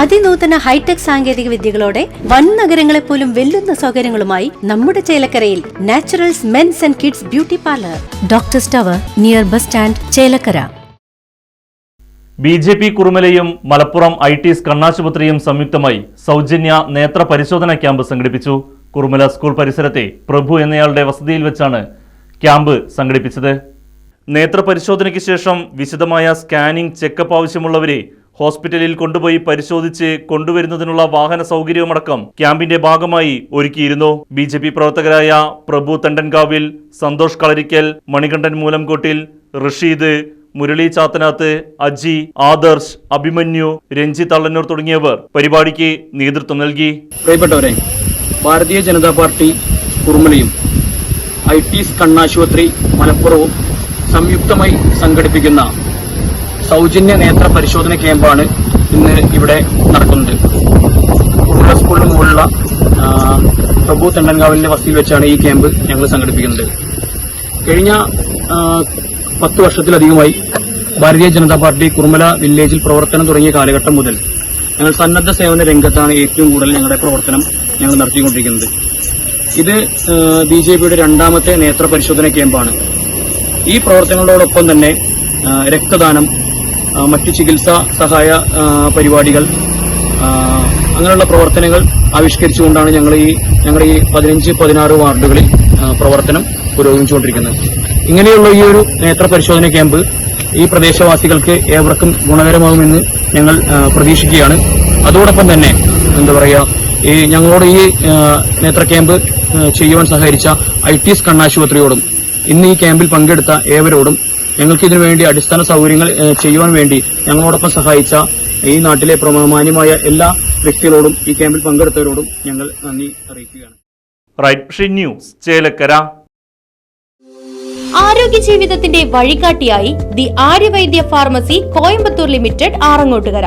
അതിനൂതന hi tech സാങ്കേതിക വിദ്യകളോടെ വൻ നഗരങ്ങളെ പോലും വെല്ലുന്ന സൗകര്യങ്ങളുമായി നമ്മുടെ ചേലക്കരയിൽ Naturals men's and kids beauty parlour. Doctor സ്റ്റവർ near bus stand Chelakkara. B J P കുറുമലയും Malappuram I ടിസ് കണ്ണാശുപത്രിയും സംയുക്തമായി സൗജന്യ നേത്ര പരിശോധന ക്യാമ്പ് സംഘടിപ്പിച്ചു. കുറുമല സ്കൂൾ പരിസരത്തെ പ്രഭു എന്നയാളുടെ വസതിയിൽ വെച്ചാണ് ക്യാമ്പ് സംഘടിപ്പിച്ചത്. നേത്ര പരിശോധനയ്ക്ക് ശേഷം വിശദമായ സ്കാനിംഗ് ചെക്കപ്പ് ആവശ്യമുള്ളവരെ ഹോസ്പിറ്റലിൽ കൊണ്ടുപോയി പരിശോധിച്ച് കൊണ്ടുവരുന്നതിനുള്ള വാഹന സൗകര്യമടക്കം ക്യാമ്പിന്റെ ഭാഗമായി ഒരുക്കിയിരുന്നു. ബി ജെ പി പ്രവർത്തകരായ പ്രഭു തണ്ടൻകാവിൽ സന്തോഷ് കളരിക്കൽ മണികണ്ഠൻ മൂലംകോട്ടിൽ റഷീദ് മുരളി ചാത്തനാത്ത് അജി ആദർശ് അഭിമന്യു രഞ്ജി തള്ളന്നൂർ തുടങ്ങിയവർ പരിപാടിക്ക് നേതൃത്വം നൽകി. പ്രിയപ്പെട്ടവരെ ഭാരതീയ ജനതാ പാർട്ടി കുറുമലയും ഐ ടി കണ്ണാശുപത്രി മലപ്പുറവും സംയുക്തമായി സംഘടിപ്പിക്കുന്ന സൗജന്യ നേത്ര പരിശോധന ക്യാമ്പാണ് ഇന്ന് ഇവിടെ നടക്കുന്നത്. കുടുംബ സ്കൂളിന് മുകളിലുള്ള പ്രഭു തെണ്ടൻകാവിലിന്റെ വസതിയിൽ വെച്ചാണ് ഈ ക്യാമ്പ് ഞങ്ങൾ സംഘടിപ്പിക്കുന്നത്. കഴിഞ്ഞ പത്ത് വർഷത്തിലധികമായി ഭാരതീയ ജനതാ പാർട്ടി കുറുമല വില്ലേജിൽ പ്രവർത്തനം തുടങ്ങിയ കാലഘട്ടം മുതൽ ഞങ്ങൾ സന്നദ്ധ സേവന രംഗത്താണ് ഏറ്റവും കൂടുതൽ ഞങ്ങളുടെ പ്രവർത്തനം ഞങ്ങൾ നടത്തിക്കൊണ്ടിരിക്കുന്നത്. ഇത് ബി ജെ പിയുടെ രണ്ടാമത്തെ നേത്ര പരിശോധന ക്യാമ്പാണ്. ഈ പ്രവർത്തനങ്ങളോടൊപ്പം തന്നെ രക്തദാനം മറ്റു ചികിത്സാ സഹായ പരിപാടികൾ അങ്ങനെയുള്ള പ്രവർത്തനങ്ങൾ ആവിഷ്കരിച്ചുകൊണ്ടാണ് ഞങ്ങൾ ഈ ഞങ്ങളുടെ ഈ പതിനഞ്ച് പതിനാറ് വാർഡുകളിൽ പ്രവർത്തനം പുരോഗമിച്ചുകൊണ്ടിരിക്കുന്നത്. ഇങ്ങനെയുള്ള ഈ ഒരു നേത്ര പരിശോധന ക്യാമ്പ് ഈ പ്രദേശവാസികൾക്ക് ഏവർക്കും ഗുണകരമാകുമെന്ന് ഞങ്ങൾ പ്രതീക്ഷിക്കുകയാണ്. അതോടൊപ്പം തന്നെ എന്താ പറയുക ഈ ഞങ്ങളോട് ഈ നേത്ര ക്യാമ്പ് ചെയ്യുവാൻ സഹകരിച്ച ഐ ടി എസ് കണ്ണാശുപത്രിയോടും ഇന്ന് ഈ ക്യാമ്പിൽ പങ്കെടുത്ത ഏവരോടും ഞങ്ങൾക്ക് ഇതിനു വേണ്ടി അടിസ്ഥാന സൗകര്യങ്ങൾ ചെയ്യുവാൻ വേണ്ടി ഞങ്ങളോടൊപ്പം സഹായിച്ച ഈ നാട്ടിലെ പ്രമാന്യമായ എല്ലാ വ്യക്തികളോടും ഈ ക്യാമ്പിൽ പങ്കെടുത്തവരോടും ഞങ്ങൾ നന്ദി അറിയിക്കുകയാണ്. റൈറ്റ് ന്യൂസ് ചേലക്കര ആരോഗ്യ ജീവിതത്തിന്റെ വഴികാട്ടിയായി the Aryavaidya pharmacy Coimbatore limited Arangottukara.